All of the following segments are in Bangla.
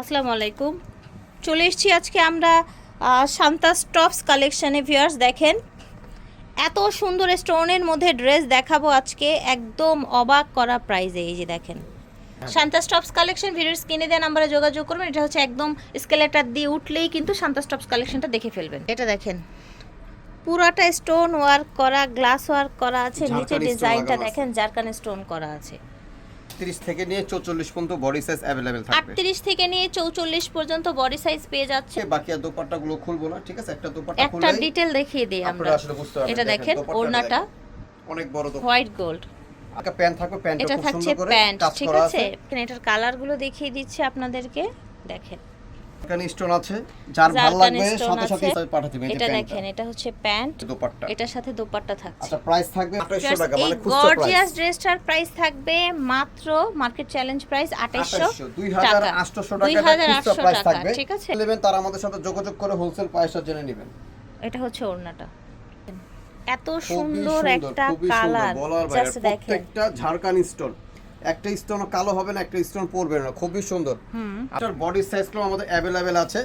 আসসালামু আলাইকুম। চলে এসেছি আজকে আমরা শান্তা স্টপস কালেকশনে ভিউয়ার্স দেখেন। এত সুন্দর স্টোনের মধ্যে ড্রেস দেখাবো আজকে একদম অবাক করা প্রাইজে এই যে দেখেন। শান্তা স্টপস কালেকশন ভিডিওর স্ক্রিনে দেওয়া নাম্বারে যোগাযোগ করবেন এটা হচ্ছে একদম স্কেলেটার দিয়ে উঠলেই কিন্তু শান্তা স্টপস কালেকশনটা দেখে ফেলবেন। এটা দেখেন পুরাটা স্টোন ওয়ার্ক করা গ্লাস ওয়ার্ক করা আছে নিচে ডিজাইনটা। দেখেন জারকান স্টোন করা আছে। আটত্রিশ থেকে নিয়ে চৌচল্লিশ পর্যন্ত বডি সাইজ अवेलेबल থাকবে। আটত্রিশ থেকে নিয়ে চৌচল্লিশ পর্যন্ত বডি সাইজ পেয়ে যাচ্ছে। বাকি আর দোপাট্টা গুলো খুলবো না ঠিক আছে? একটা দোপাট্টা খুলে একটা ডিটেইল দেখিয়ে দিই আমরা। আসলে বুঝতে পারবেন। এটা দেখেন ওড়নাটা অনেক বড় হোয়াইট গোল্ড আকা প্যান্ট থাকবে প্যান্টটা খুব সুন্দর করে কাজ করা আছে? এটার কালারগুলো দেখিয়ে দিচ্ছি আপনাদেরকে। দেখেন। এখানে স্টোন আছে যার ভালো লাগবে সাথে সাথে। পাঠাতে দিবেন এটা দেখেন এটা হচ্ছে প্যান্ট। দোপাট্টা। এটার সাথে দোপাট্টা থাকছে। আচ্ছা প্রাইস থাকবে 2800 টাকা মানে খুচরা গর্জিয়াস ড্রেসটার প্রাইস থাকবে মাত্র মার্কেট চ্যালেঞ্জ প্রাইস 2800 টাকা। 2800 টাকা 2800 প্রাইস থাকবে। ঠিক আছে? নেবেন তারা আমাদের সাথে যোগাযোগ করে হোলসেল প্রাইসটা জেনে নেবেন। এটা হচ্ছে ওড়নাটা। এত সুন্দর একটা কালার। জাস্ট দেখেন। প্রত্যেকটা ঝাড়খান স্টোন একটা স্টোন কালো হবে না একটা স্টোন পড়বে না খুবই সুন্দর। আপনার বডি সাইজগুলো আমাদের অ্যাভেলেবেল আছে?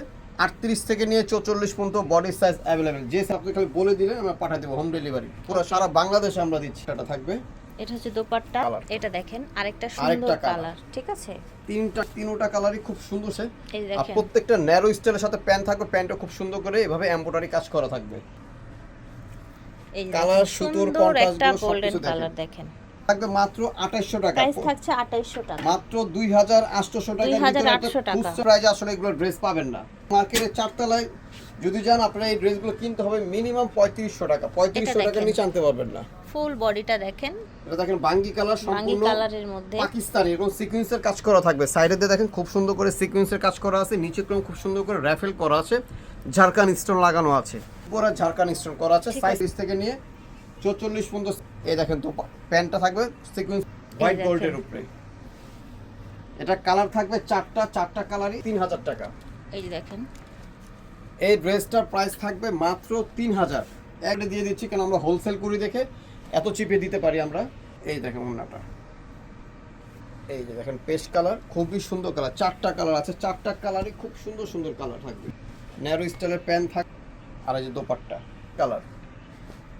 আটত্রিশ থেকে নিয়ে চৌচল্লিশ পর্যন্ত বডি সাইজ অ্যাভেলেবেল যে আপনি খালি বলে দিলেন আমরা পাঠিয়ে দেবো হোম ডেলিভারি পুরো সারা বাংলাদেশে আমরা দিচ্ছি এটা থাকবে। এটা হচ্ছে দোপাট্টা এটা দেখেন আরেকটা সুন্দর কালার ঠিক আছে? তিনটা তিনোটা কালারই খুব সুন্দর সে। আর প্রত্যেকটা ন্যারো স্টাইলের সাথে প্যান্ট থাকবে প্যান্টটা খুব সুন্দর করে এভাবে এমব্রয়ডারি কাজ করা থাকবে। এই দেখেন, সুতোর একটা গুলো গোল্ডেন সবকিছু দেখেন। থাকবে মাত্র আঠাইশশো টাকা প্রাইস থাকছে 2800 টাকা। মাত্র দুই হাজার আটশোশো টাকা। 2800 টাকা। প্রাইজে আসলে এগুলো ড্রেস পাবেন না। মার্কেটের চারতলায় যদি যান আপনারা এই ড্রেসগুলো কিনতে হবে মিনিমাম পঁয়ত্রিশশো টাকা। পঁয়ত্রিশশো এটা টাকা নিচে আনতে পারবেন না। ফুল বডিটা দেখেন। এটা দেখেন বাঙ্গি কালার সম্পূর্ণ কালারের মধ্যে। পাকিস্তানি এবং সিকোয়েন্সের কাজ করা থাকবে। সাইডে দেখেন খুব সুন্দর করে সিকোয়েন্সের কাজ করা আছে। নিচে ক্রম খুব সুন্দর করে র্যাফেল করা আছে। ঝাড়খান স্টোন লাগানো আছে। পুরো ঝাড়খান স্টোন করা আছে। সাইজ থেকে নিয়ে চৌচল্লিশ পর্যন্ত এই দেখেন তো প্যান্টটা থাকবে সিকোয়েন্স হোয়াইট গোল্ডের উপরে। এটা কালার থাকবে চারটা চারটা কালারই তিন হাজার টাকা। এই দেখেন। এই ড্রেসটার প্রাইস থাকবে মাত্র তিন হাজার। একটা দিয়ে দিচ্ছি কেন আমরা হোলসেল করি দেখে এত চিপে দিতে পারি আমরা। এই দেখেন ওনাটা এই যে দেখেন পেস্ট কালার খুবই সুন্দর কালার চারটা কালার আছে চারটা কালারই খুব সুন্দর সুন্দর কালার থাকবে। ন্যারো স্টাইলের প্যান্ট থাক আর এই যে দোপাট্টা কালার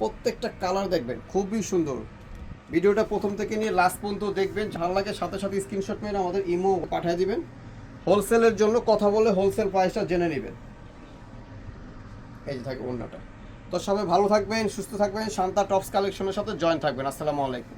প্রত্যেকটা কালার দেখবেন, খুবই সুন্দর। ভিডিওটা প্রথম থেকে নিয়ে লাস্ট পর্যন্ত দেখবেন ভালো লাগে সাথে সাথে স্ক্রিনশট মেরে আমাদের ইমো পাঠিয়ে দিবেন। হোলসেলের জন্য কথা বলে হোলসেল প্রাইসটা জেনে নেবেন। এই যে থাকে অন্যটা। তো সবাই ভালো থাকবেন, সুস্থ থাকবেন, শান্তা টপস কালেকশনের সাথে জয়েন থাকবেন। আসসালামু আলাইকুম।